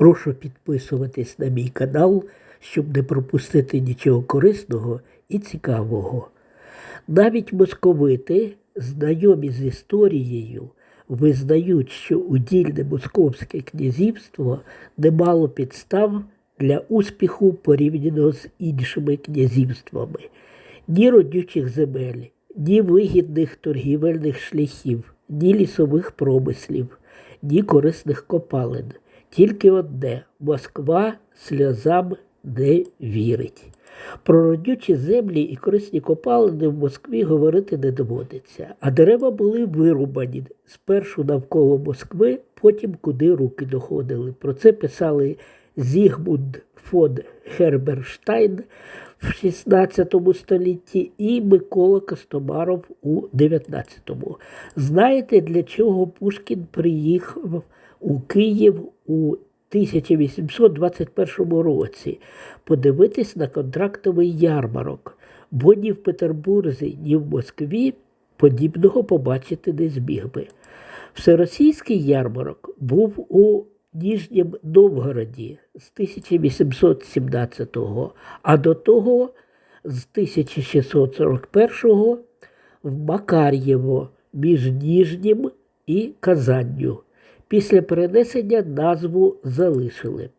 Прошу підписуватись на мій канал, щоб не пропустити нічого корисного і цікавого. Навіть московити, знайомі з історією, визнають, що удільне московське князівство не мало підстав для успіху порівняно з іншими князівствами, ні родючих земель, ні вигідних торгівельних шляхів, ні лісових промислів, ні корисних копалин. Тільки одне Москва сльозам не вірить. Про родючі землі і корисні копалини в Москві говорити не доводиться, а дерева були вирубані спершу навколо Москви, потім куди руки доходили. Про це писали Зігмунд фон Херберштайн в 16 столітті і Микола Костомаров у 19-му. Знаєте, для чого Пушкін приїхав у Київ у 1821 році подивитись на контрактовий ярмарок, бо ні в Петербурзі, ні в Москві подібного побачити не зміг би. Всеросійський ярмарок був у Ніжнім Новгороді з 1817-го, а до того з 1641-го в Макар'єво між Ніжнім і Казанню. Після перенесення назву залишили.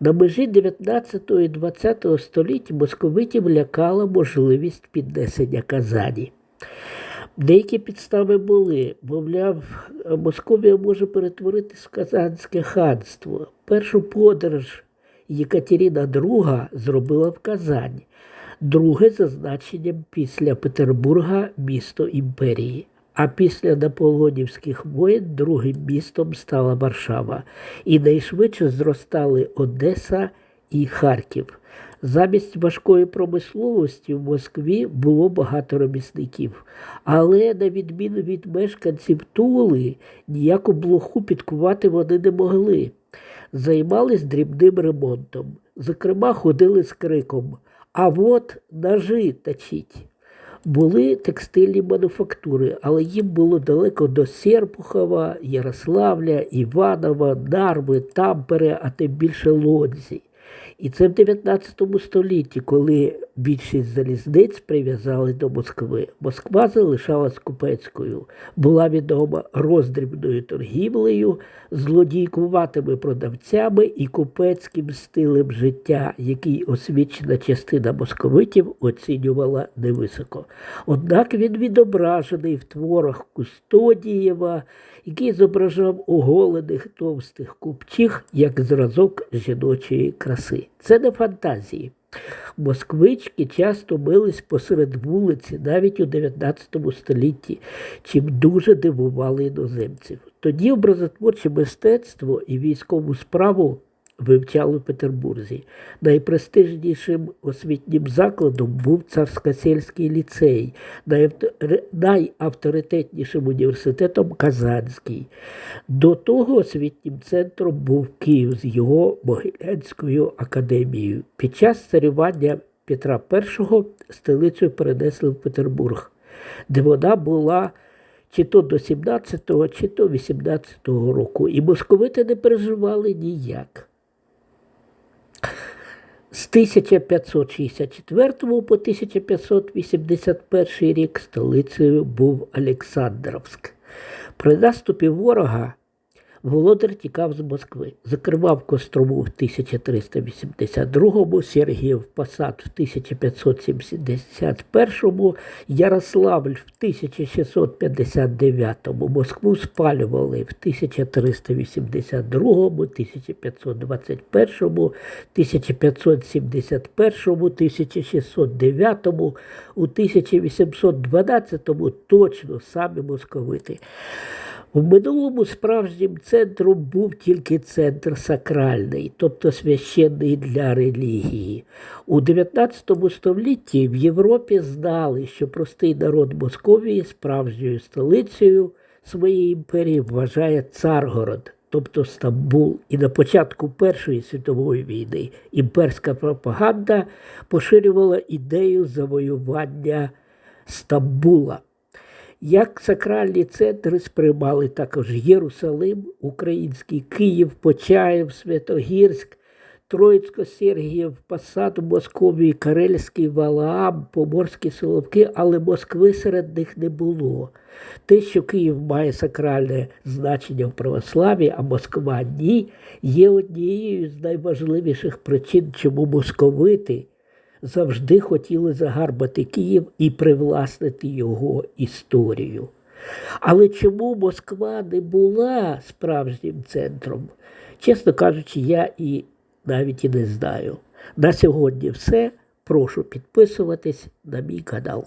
На межі 19 і 20 століть московитів лякала можливість піднесення Казані. Деякі підстави були, мовляв, Московія може перетворитись в Казанське ханство. Першу подорож Єкатерина II зробила в Казань, друге за значенням після Петербурга місто імперії. А після наполеонівських воєн другим містом стала Варшава, і найшвидше зростали Одеса і Харків. Замість важкої промисловості в Москві було багато ремісників, але на відміну від мешканців Тули, ніяку блоху підкувати вони не могли. Займались дрібним ремонтом. Зокрема, ходили з криком А от ножи точіть. Були текстильні мануфактури, але їм було далеко до Серпухова, Ярославля, Іванова, Нарви, Тампере, а тим більше Лодзі. І це в 19 столітті, коли більшість залізниць прив'язали до Москви. Москва залишалась купецькою, була відома роздрібною торгівлею, злодійкуватими продавцями і купецьким стилем життя, який освічена частина московитів оцінювала невисоко. Однак він відображений в творах Кустодієва, який зображав оголених товстих купчих як зразок жіночої краси. Це не фантазії. Москвички часто мились посеред вулиці навіть у 19 столітті, чим дуже дивували іноземців. Тоді образотворче мистецтво і військову справу вивчали в Петербурзі. Найпрестижнішим освітнім закладом був царськосельський ліцей, найавторитетнішим університетом Казанський. До того освітнім центром був Київ з його Могилянською академією. Під час царювання Петра І столицю перенесли в Петербург, де вона була чи то до 17-го, чи то 18-го року. І московити не переживали ніяк. З 1564 по 1581 рік столицею був Олександровськ. При наступі ворога володар тікав з Москви, закривав Кострому в 1382-му, Сергіїв Посад в 1571-му, Ярославль в 1659-му, Москву спалювали в 1382-му, 1521-му, 1571-му, 1609-му, у 1812-му точно самі московити. В минулому справжнім центром був тільки центр сакральний, тобто священний для релігії. У 19 столітті в Європі знали, що простий народ Московії справжньою столицею своєї імперії вважає Царгород, тобто Стамбул. І на початку Першої світової війни імперська пропаганда поширювала ідею завоювання Стамбула. Як сакральні центри сприймали також Єрусалим, Український Київ, Почаїв, Святогірськ, Троїцько-Сергіїв, Посад, Московії, Карельський Валаам, Поморські Соловки, але Москви серед них не було. Те, що Київ має сакральне значення в православі, а Москва ні, є однією з найважливіших причин, чому московити завжди хотіли загарбати Київ і привласнити його історію. Але чому Москва не була справжнім центром? Чесно кажучи, я і навіть і не знаю. На сьогодні все. Прошу підписуватись на мій канал.